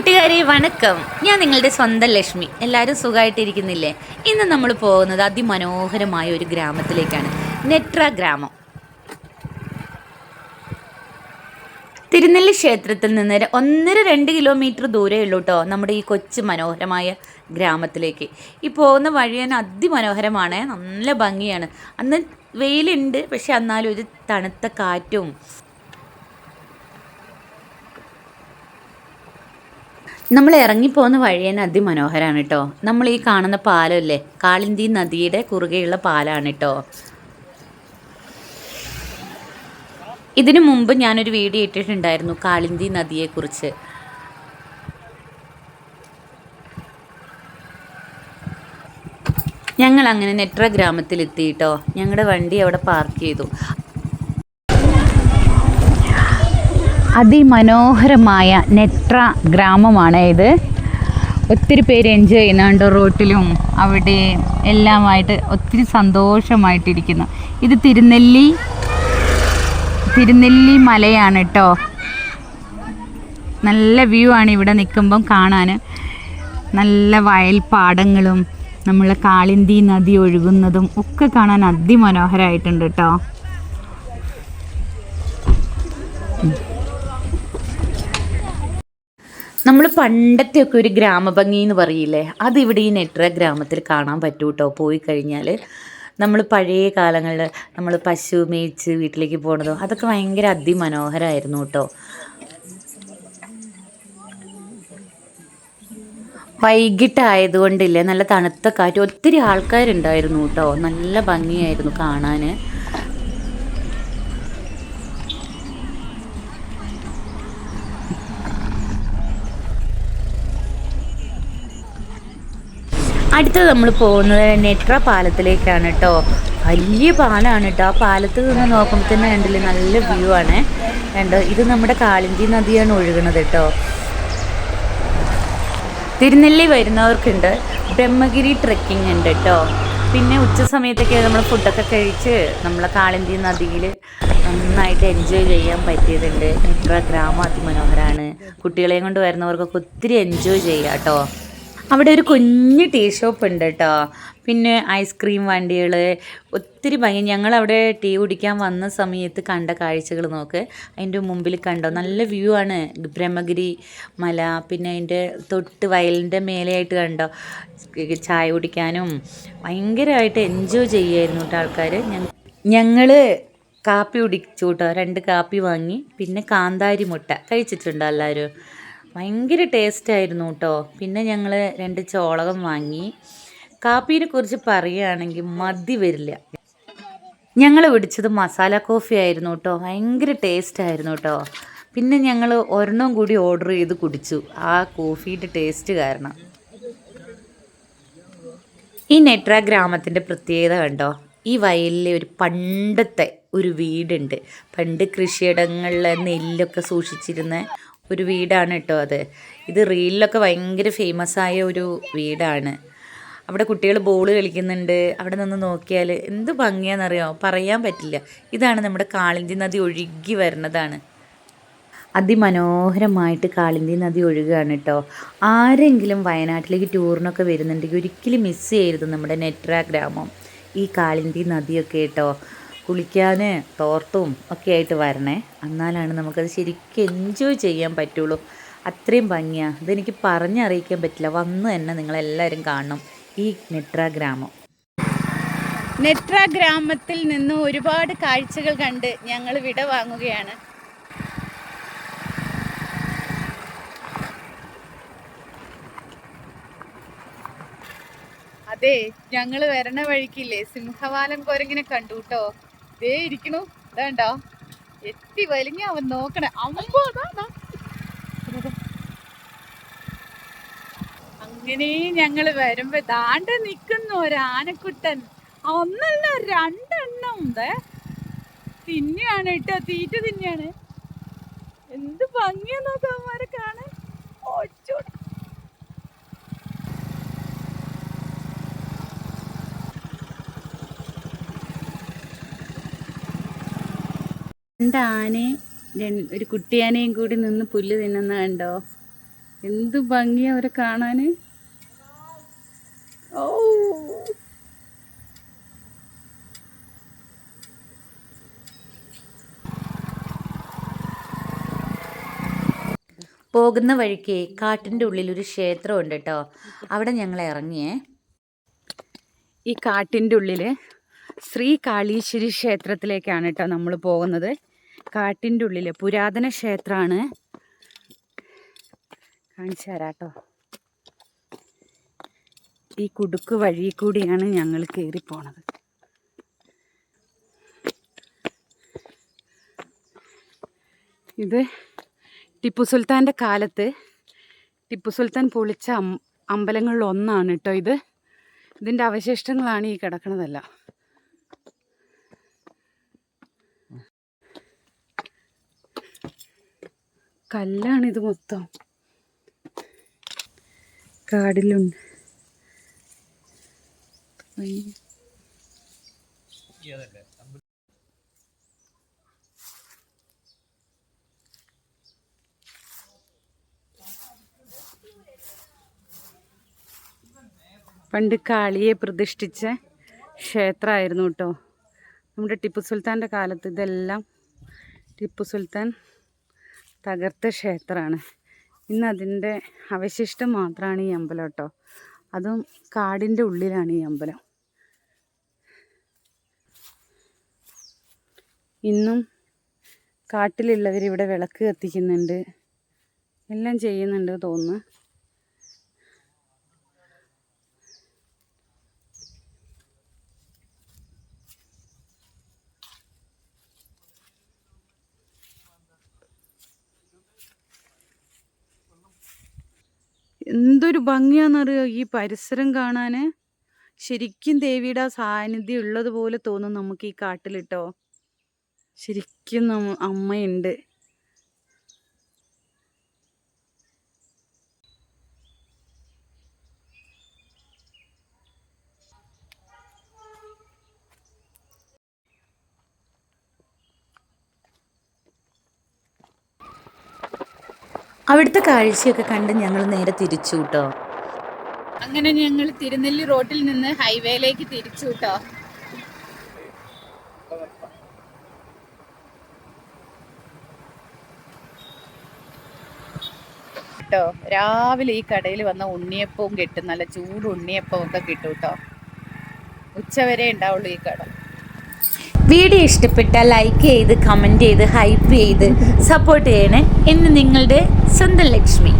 കൂട്ടുകാരെ വണക്കം. ഞാൻ നിങ്ങളുടെ സ്വന്തം ലക്ഷ്മി. എല്ലാവരും സുഖമായിട്ടിരിക്കുന്നില്ലേ ഇന്ന് നമ്മൾ പോകുന്നത് അതിമനോഹരമായ ഒരു ഗ്രാമത്തിലേക്കാണ്. നെട്ര ഗ്രാമം? തിരുനെല്ലി ക്ഷേത്രത്തിൽ നിന്ന് ഒന്നര രണ്ട് കിലോമീറ്റർ ദൂരേ ഉള്ളൂ കേട്ടോ നമ്മുടെ ഈ കൊച്ചു മനോഹരമായ ഗ്രാമത്തിലേക്ക്. ഈ പോകുന്ന വഴി തന്നെ അതിമനോഹരമാണ്. നല്ല ഭംഗിയാണ്. അന്ന് വെയിലുണ്ട് പക്ഷെ എന്നാലും ഒരു തണുത്ത കാറ്റും നമ്മൾ ഇറങ്ങിപ്പോകുന്ന വഴി തന്നെ അതിമനോഹരമാണ് കേട്ടോ നമ്മൾ ഈ കാണുന്ന പാലമല്ലേ കാളിന്തി നദിയുടെ കുറുകെയുള്ള പാലാണ് കേട്ടോ ഇതിനു മുമ്പ് ഞാനൊരു വീഡിയോ ഇട്ടിട്ടുണ്ടായിരുന്നു കാളിന്തി നദിയെക്കുറിച്ച്. ഞങ്ങൾ അങ്ങനെ നെട്ര ഗ്രാമത്തിലെത്തിയിട്ടോ ഞങ്ങളുടെ വണ്ടി അവിടെ പാർക്ക് ചെയ്തു. അതിമനോഹരമായ നെട്ര ഗ്രാമമാണ് ഇത്. ഒത്തിരി പേര് എൻജോയ് ചെയ്യുന്നുണ്ട് റോട്ടിലും. അവിടെ എല്ലാമായിട്ട് ഒത്തിരി സന്തോഷമായിട്ടിരിക്കുന്നു. ഇത് തിരുനെല്ലി തിരുനെല്ലി മലയാണ് കേട്ടോ നല്ല വ്യൂ ആണ് ഇവിടെ നിൽക്കുമ്പം കാണാൻ നല്ല വയൽപ്പാടങ്ങളും നമ്മളെ കാളിന്തി നദി ഒഴുകുന്നതും ഒക്കെ കാണാൻ അതിമനോഹരമായിട്ടുണ്ട് കേട്ടോ നമ്മൾ പണ്ടത്തെ ഒക്കെ ഒരു ഗ്രാമഭംഗി എന്ന് പറയില്ലേ? അതിവിടെ ഈ നെട്ര ഗ്രാമത്തിൽ കാണാൻ പറ്റൂ കേട്ടോ പോയി കഴിഞ്ഞാൽ നമ്മൾ പഴയ കാലങ്ങളിൽ നമ്മൾ പശു മേയിച്ച് വീട്ടിലേക്ക് പോണതോ അതൊക്കെ ഭയങ്കര അതിമനോഹരമായിരുന്നു കേട്ടോ വൈകിട്ടായതുകൊണ്ടില്ലേ നല്ല തണുത്ത കാറ്റ്. ഒത്തിരി ആൾക്കാരുണ്ടായിരുന്നു കേട്ടോ നല്ല ഭംഗിയായിരുന്നു കാണാൻ അടുത്തത് നമ്മൾ പോകുന്നത് നെട്ര പാലത്തിലേക്കാണ് കേട്ടോ വലിയ പാലമാണ് കേട്ടോ ആ പാലത്ത് നിന്ന് നോക്കുമ്പോൾ തന്നെ കണ്ടില്ലേ നല്ല വ്യൂ ആണ്. കണ്ടോ? ഇത് നമ്മുടെ കാളിഞ്ചി നദിയാണ് ഒഴുകുന്നത് കേട്ടോ തിരുനെല്ലി വരുന്നവർക്കുണ്ട്. ബ്രഹ്മഗിരി ട്രക്കിംഗ് ഉണ്ട് കേട്ടോ പിന്നെ ഉച്ച സമയത്തൊക്കെ നമ്മൾ ഫുഡൊക്കെ കഴിച്ച് നമ്മളെ കാളിന്തി നദിയിൽ നന്നായിട്ട് എൻജോയ് ചെയ്യാൻ പറ്റിയതുണ്ട്. നെട്ര ഗ്രാമം അതിമനോഹരമാണ് കുട്ടികളെയും കൊണ്ട് വരുന്നവർക്കൊക്കെ ഒത്തിരി എൻജോയ് ചെയ്യാം കേട്ടോ അവിടെ ഒരു കുഞ്ഞ് ടീ ഷോപ്പ് ഉണ്ട് കേട്ടോ. പിന്നെ ഐസ്ക്രീം വണ്ടികൾ ഒത്തിരി ഭംഗി. ഞങ്ങൾ അവിടെ ടീ കുടിക്കാൻ വന്ന സമയത്ത് കണ്ട കാഴ്ചകൾ നോക്ക്. അതിന്റെ മുമ്പിൽ കണ്ടോ? നല്ല വ്യൂ ആണ്. ബ്രഹ്മഗിരി മല പിന്നെ അതിന്റെ തൊട്ട് വയലിന്റെ മേലെയായിട്ട് കണ്ടോ? ചായ കുടിക്കാനും ഭയങ്കരമായിട്ട് എൻജോയ് ചെയ്യായിരുന്നു കേട്ടോ ആൾക്കാർ ഞങ്ങൾ കാപ്പി കുടിച്ചു കേട്ടോ. രണ്ട് കാപ്പി വാങ്ങി. പിന്നെ കാന്താരി മുട്ട കഴിച്ചിട്ടുണ്ടോ എല്ലാവരും. ഭയങ്കര ടേസ്റ്റ് ആയിരുന്നു കേട്ടോ പിന്നെ ഞങ്ങൾ രണ്ട് ചോളകം വാങ്ങി. കാപ്പീനെ കുറിച്ച് പറയുകയാണെങ്കിൽ മതി വരില്ല. ഞങ്ങൾ പിടിച്ചത് മസാല കോഫി ആയിരുന്നു കേട്ടോ ഭയങ്കര ടേസ്റ്റ് ആയിരുന്നു കേട്ടോ പിന്നെ ഞങ്ങൾ ഒരെണ്ണം കൂടി ഓർഡർ ചെയ്ത് കുടിച്ചു. ആ കോഫിയുടെ ടേസ്റ്റ് കാരണം. ഈ നെട്ര ഗ്രാമത്തിന്റെ പ്രത്യേകത കണ്ടോ? ഈ വയലിലെ ഒരു പണ്ടത്തെ ഒരു വീടുണ്ട്. പണ്ട് കൃഷിയിടങ്ങളിൽ നെല്ലൊക്കെ സൂക്ഷിച്ചിരുന്ന ഒരു വീടാണ് കേട്ടോ അത്. ഇത് റീലിലൊക്കെ ഭയങ്കര ഫേമസ് ആയ ഒരു വീടാണ്. അവിടെ കുട്ടികൾ ബോൾ കളിക്കുന്നുണ്ട്. അവിടെ നിന്ന് നോക്കിയാൽ എന്ത് ഭംഗിയാണെന്നറിയോ പറയാൻ പറ്റില്ല. ഇതാണ് നമ്മുടെ കാളിന്തി നദി ഒഴുകി വരുന്നതാണ്. അതിമനോഹരമായിട്ട് കാളിന്തി നദി ഒഴുകുകയാണ് കേട്ടോ. ആരെങ്കിലും വയനാട്ടിലേക്ക് ടൂറിനൊക്കെ വരുന്നുണ്ടെങ്കിൽ ഒരിക്കലും മിസ് ചെയ്യരുത് നമ്മുടെ നെട്ര ഗ്രാമം. ഈ കാളിന്തി നദിയൊക്കെ കേട്ടോ. കുളിക്കാൻ തോർത്തും ഒക്കെ ആയിട്ട് വരണേ. എന്നാലാണ് നമുക്കത് ശരിക്കും എൻജോയ് ചെയ്യാൻ പറ്റുള്ളൂ. അത്രയും ഭംഗിയാണ് ഇതെനിക്ക് പറഞ്ഞറിയിക്കാൻ പറ്റില്ല. വന്ന് തന്നെ നിങ്ങളെല്ലാവരും കാണണം. ഈ നെട്ര ഗ്രാമം. നെട്ര ഗ്രാമത്തിൽ നിന്ന് ഒരുപാട് കാഴ്ചകൾ കണ്ട് ഞങ്ങൾ വിട വാങ്ങുകയാണ്. അതെ ഞങ്ങൾ വരണ വഴിക്കില്ലേ? സിംഹവാലം കോരങ്ങിനെ കണ്ടു കേട്ടോ ദേ ഇരിക്കണു. ഇതാണ്ടോ. എത്തി വലിഞ്ഞ അവൻ നോക്കണേ. അമ്പോ. അങ്ങനെ ഞങ്ങൾ വരുമ്പോ ദാണ്ട് നിക്കുന്നു ഒരാനക്കുട്ടൻ ഒന്നല്ല രണ്ടെണ്ണം. ഉണ്ട് തിന്നെയാണ് കേട്ടോ. തീറ്റ തിന്നെയാണ്. എന്ത് ഭംഗിയാ നോക്കാം അവന്മാരെ കാണാൻ. രണ്ട് ആനയും ഒരു കുട്ടിയാനയും കൂടി നിന്ന് പുല്ല് തിന്നുന്ന കണ്ടോ? എന്ത് ഭംഗിയാ അവരെ കാണാന്. ഓ പോകുന്ന വഴിക്ക് കാട്ടിന്റെ ഉള്ളിൽ ഒരു ക്ഷേത്രമുണ്ട് കേട്ടോ അവിടെ ഞങ്ങൾ ഇറങ്ങിയേ. ഈ കാട്ടിന്റെ ഉള്ളിൽ ശ്രീ കാളീശ്വരി ക്ഷേത്രത്തിലേക്കാണ് കേട്ടോ നമ്മൾ പോകുന്നത്. കാട്ടിന്റെ ഉള്ളിൽ പുരാതന ക്ഷേത്രമാണ് കാണിച്ചു തരാം കേട്ടോ ഈ കുടുക്ക് വഴി കൂടിയാണ് ഞങ്ങൾ കയറി പോണത്. ഇത് ടിപ്പു സുൽത്താന്റെ കാലത്ത് ടിപ്പു സുൽത്താൻ പൊളിച്ച അമ്പലങ്ങളിൽ ഒന്നാണ് കേട്ടോ ഇത്. ഇതിന്റെ അവശിഷ്ടങ്ങളാണ് ഈ കിടക്കണതെല്ലാം. കല്ലാണിത് മൊത്തം കാടിലുണ്ട്. പണ്ട് കാളിയെ പ്രതിഷ്ഠിച്ച ക്ഷേത്രമായിരുന്നു കേട്ടോ നമ്മുടെ ടിപ്പു സുൽത്താന്റെ കാലത്ത് ഇതെല്ലാം ടിപ്പു സുൽത്താൻ തകർത്ത ക്ഷേത്രമാണ്. ഇന്ന് അതിന്റെ അവശിഷ്ടം മാത്രമാണ് ഈ അമ്പലം കേട്ടോ. അതും കാടിന്റെ ഉള്ളിലാണ് ഈ അമ്പലം. ഇന്നും കാട്ടിലുള്ളവർ ഇവിടെ വിളക്ക് കത്തിക്കുന്നുണ്ട്. എല്ലാം ചെയ്യുന്നുണ്ട് തോന്നുന്നു. എന്തൊരു ഭംഗിയാണെന്നറിയോ? ഈ പരിസരം കാണാൻ ശരിക്കും ദേവിയുടെ ആ സാന്നിധ്യം ഉള്ളതുപോലെ തോന്നും നമുക്ക് ഈ കാട്ടിലിട്ടോ ശരിക്കും നമ്മ അമ്മയുണ്ട്. അവിടുത്തെ കാഴ്ചയൊക്കെ കണ്ട് ഞങ്ങൾ നേരെ തിരിച്ചു കേട്ടോ അങ്ങനെ ഞങ്ങൾ തിരുനെല്ലി റോഡിൽ നിന്ന് ഹൈവേയിലേക്ക് തിരിച്ചു കേട്ടോ കേട്ടോ രാവിലെ ഈ കടയിൽ വന്ന ഉണ്ണിയപ്പവും കിട്ടും. നല്ല ചൂട് ഉണ്ണിയപ്പവും ഒക്കെ കിട്ടും കേട്ടോ ഉച്ചവരെ ഉണ്ടാവുള്ളൂ ഈ കട. വീഡിയോ ഇഷ്ടപ്പെട്ടാൽ ലൈക്ക് ചെയ്ത് കമന്റ് ചെയ്ത് ഹൈപ്പ് ചെയ്ത് സപ്പോർട്ട് ചെയ്യണേ. എന്ന് നിങ്ങളുടെ സ്വന്തം ലക്ഷ്മി.